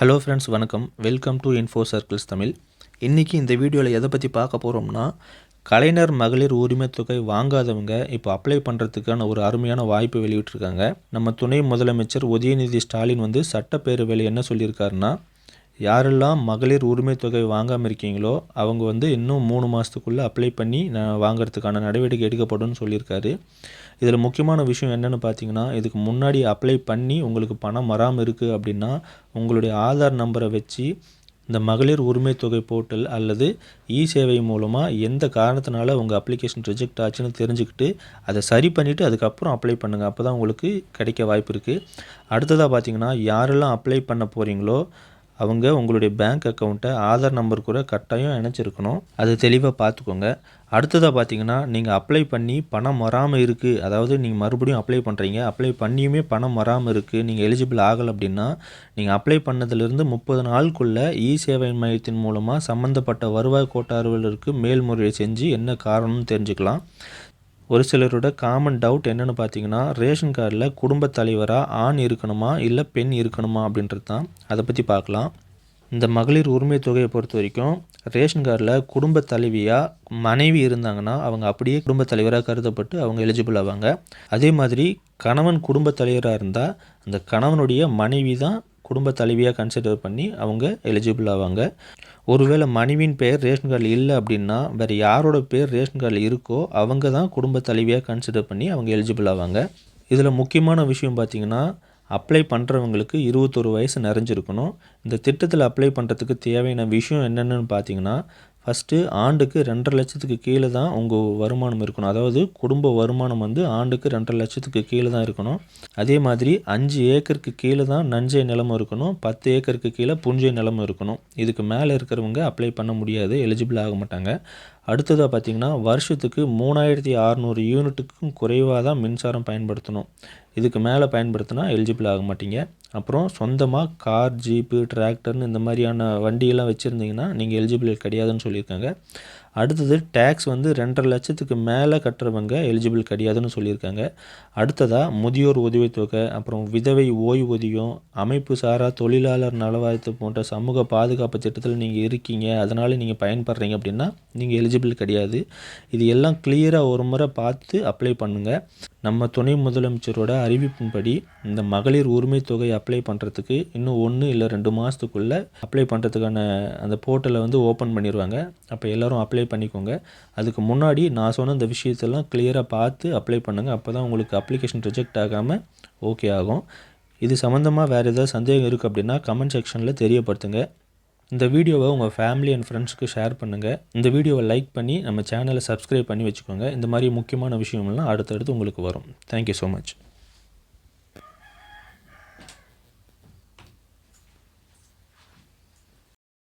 Hello friends வணக்கம். Welcome to Info Circles Tamil. இன்றைக்கி இந்த வீடியோவில் எதை பற்றி பார்க்க போகிறோம்னா கலைஞர் மகளிர் உரிமை தொகை வாங்காதவங்க இப்போ அப்ளை பண்ணுறதுக்கான ஒரு அருமையான வாய்ப்பு வெளியிட்டிருக்காங்க. நம்ம துணை முதலமைச்சர் உதயநிதி ஸ்டாலின் வந்து சட்டப்பேரவையில் என்ன சொல்லியிருக்காருன்னா யாரெல்லாம் மகளிர் உரிமை தொகை வாங்காமல் இருக்கீங்களோ அவங்க வந்து இன்னும் மூணு மாதத்துக்குள்ளே அப்ளை பண்ணி நான் வாங்குறதுக்கான நடவடிக்கை எடுக்கப்படும் சொல்லியிருக்காரு. இதில் முக்கியமான விஷயம் என்னென்னு பார்த்தீங்கன்னா இதுக்கு முன்னாடி அப்ளை பண்ணி உங்களுக்கு பணம் வராமல் இருக்குது அப்படின்னா உங்களுடைய ஆதார் நம்பரை வச்சு இந்த மகளிர் உரிமை தொகை போர்ட்டல் அல்லது இ சேவை மூலமாக எந்த காரணத்தினால உங்கள் அப்ளிகேஷன் ரிஜெக்ட் ஆச்சுன்னு தெரிஞ்சுக்கிட்டு அதை சரி பண்ணிவிட்டு அதுக்கப்புறம் அப்ளை பண்ணுங்கள் அப்போ தான் உங்களுக்கு கிடைக்க வாய்ப்பு இருக்குது அடுத்ததாக பார்த்தீங்கன்னா யாரெல்லாம் அப்ளை பண்ண போகிறீங்களோ அவங்க உங்களுடைய பேங்க் அக்கௌண்ட்டை ஆதார் நம்பர் கூட கட்டாயம் இணைச்சிருக்கணும். அது தெளிவாக பார்த்துக்கோங்க அடுத்ததாக பார்த்தீங்கன்னா நீங்கள் அப்ளை பண்ணி பணம் வராமல் இருக்குது அதாவது நீங்கள் மறுபடியும் அப்ளை பண்ணுறீங்க அப்ளை பண்ணியுமே பணம் வராமல் இருக்குது நீங்கள் எலிஜிபிள் ஆகலை அப்படின்னா நீங்கள் அப்ளை பண்ணதுலேருந்து முப்பது நாளுக்குள்ளே இ சேவை மையத்தின் மூலமாக சம்மந்தப்பட்ட வருவாய் கோட்டாறுவலருக்கு மேல்முறையை செஞ்சு என்ன காரணம்னு தெரிஞ்சுக்கலாம். ஒரு சிலரோட காமன் டவுட் என்னென்னு பார்த்தீங்கன்னா ரேஷன் கார்டில் குடும்பத் தலைவராக ஆண் இருக்கணுமா இல்லை பெண் இருக்கணுமா அப்படின்றது தான். அதை பற்றி பார்க்கலாம். இந்த மகளிர் உரிமை தொகையை பொறுத்த வரைக்கும் ரேஷன் கார்டில் குடும்ப தலைவியாக மனைவி இருந்தாங்கன்னா அவங்க அப்படியே குடும்ப தலைவராக கருதப்பட்டு அவங்க எலிஜிபிள் ஆவாங்க. அதே மாதிரி கணவன் குடும்ப தலைவராக இருந்தால் அந்த கணவனுடைய மனைவி தான் குடும்ப தலைவியாக கன்சிடர் பண்ணி அவங்க எலிஜிபிள் ஆவாங்க. ஒருவேளை மனைவியின் பெயர் ரேஷன் கார்டில் இல்லை அப்படின்னா வேறு யாரோட பேர் ரேஷன் கார்டில் இருக்கோ அவங்க தான் குடும்ப தலைவியாக கன்சிடர் பண்ணி அவங்க எலிஜிபிள் ஆவாங்க. இதில் முக்கியமான விஷயம் பார்த்திங்கன்னா அப்ளை பண்ணுறவங்களுக்கு இருபத்தொரு வயசு நிறைஞ்சிருக்கணும். இந்த திட்டத்தில் அப்ளை பண்ணுறதுக்கு தேவையான விஷயம் என்னென்னு பார்த்தீங்கன்னா ஃபஸ்ட்டு ஆண்டுக்கு ரெண்டரை லட்சத்துக்கு கீழே தான் உங்கள் வருமானம் இருக்கணும். அதாவது குடும்ப வருமானம் வந்து ஆண்டுக்கு ரெண்டரை லட்சத்துக்கு கீழே தான் இருக்கணும். அதே மாதிரி அஞ்சு ஏக்கருக்கு கீழே தான் நஞ்சை நிலமும் இருக்கணும். பத்து ஏக்கருக்கு கீழே புஞ்சை நிலமும் இருக்கணும். இதுக்கு மேலே இருக்கிறவங்க அப்ளை பண்ண முடியாது. எலிஜிபிள் ஆக மாட்டாங்க. அடுத்ததாக பார்த்திங்கன்னா வருஷத்துக்கு மூணாயிரத்தி அறநூறு யூனிட்டுக்கும் குறைவாக தான் மின்சாரம் பயன்படுத்தணும். இதுக்கு மேலே பயன்படுத்தினா எலிஜிபிள் ஆக மாட்டீங்க. அப்புறம் சொந்தமாக கார் ஜீப்பு டிராக்டர்னு இந்த மாதிரியான வண்டியெல்லாம் வச்சுருந்தீங்கன்னா நீங்கள் எலிஜிபிள் கிடையாதுன்னு சொல்லியிருக்காங்க. அடுத்தது டேக்ஸ் வந்து ரெண்டரை லட்சத்துக்கு மேலே கட்டுறவங்க எலிஜிபிள் கிடையாதுன்னு சொல்லியிருக்காங்க. அடுத்ததாக முதியோர் உதவித்தொகை அப்புறம் விதவை ஓய்வூதியம் அமைப்பு சாரா தொழிலாளர் நலவாரியத்து போன்ற சமூக பாதுகாப்பு திட்டத்தில் நீங்கள் இருக்கீங்க அதனால் நீங்கள் பயன்படுறீங்க அப்படின்னா நீங்கள் எலிஜிபிள் கிடையாது. இது எல்லாம் கிளியராக ஒரு முறை பார்த்து அப்ளை பண்ணுங்கள் நம்ம துணை முதலமைச்சரோட அறிவிப்பின்படி இந்த மகளிர் உரிமை தொகை அப்ளை பண்ணுறதுக்கு இன்னும் ஒன்று இல்லை ரெண்டு மாதத்துக்குள்ளே அப்ளை பண்ணுறதுக்கான அந்த போர்ட்டலை வந்து ஓப்பன் பண்ணிடுவாங்க அப்போ எல்லோரும் அப்ளை பண்ணிக்கோங்க. அதுக்கு முன்னாடி நான் சொன்ன இந்த விஷயத்தெல்லாம் கிளியராக பார்த்து அப்ளை பண்ணுங்கள் அப்போ தான் உங்களுக்கு அப்ளிகேஷன் ரிஜெக்ட் ஆகாமல் ஓகே ஆகும். இது சம்மந்தமாக வேறு ஏதாவது சந்தேகம் இருக்குது அப்படின்னா கமெண்ட் செக்ஷனில் தெரியப்படுத்துங்க. இந்த வீடியோவை உங்கள் ஃபேமிலி அண்ட் ஃப்ரெண்ட்ஸ்க்கு ஷேர் பண்ணுங்கள் இந்த வீடியோவை லைக் பண்ணி நம்ம சேனலை சப்ஸ்கிரைப் பண்ணி வச்சுக்கோங்க. இந்த மாதிரி முக்கியமான விஷயம்லாம் அடுத்தடுத்து உங்களுக்கு வரும். Thank you so much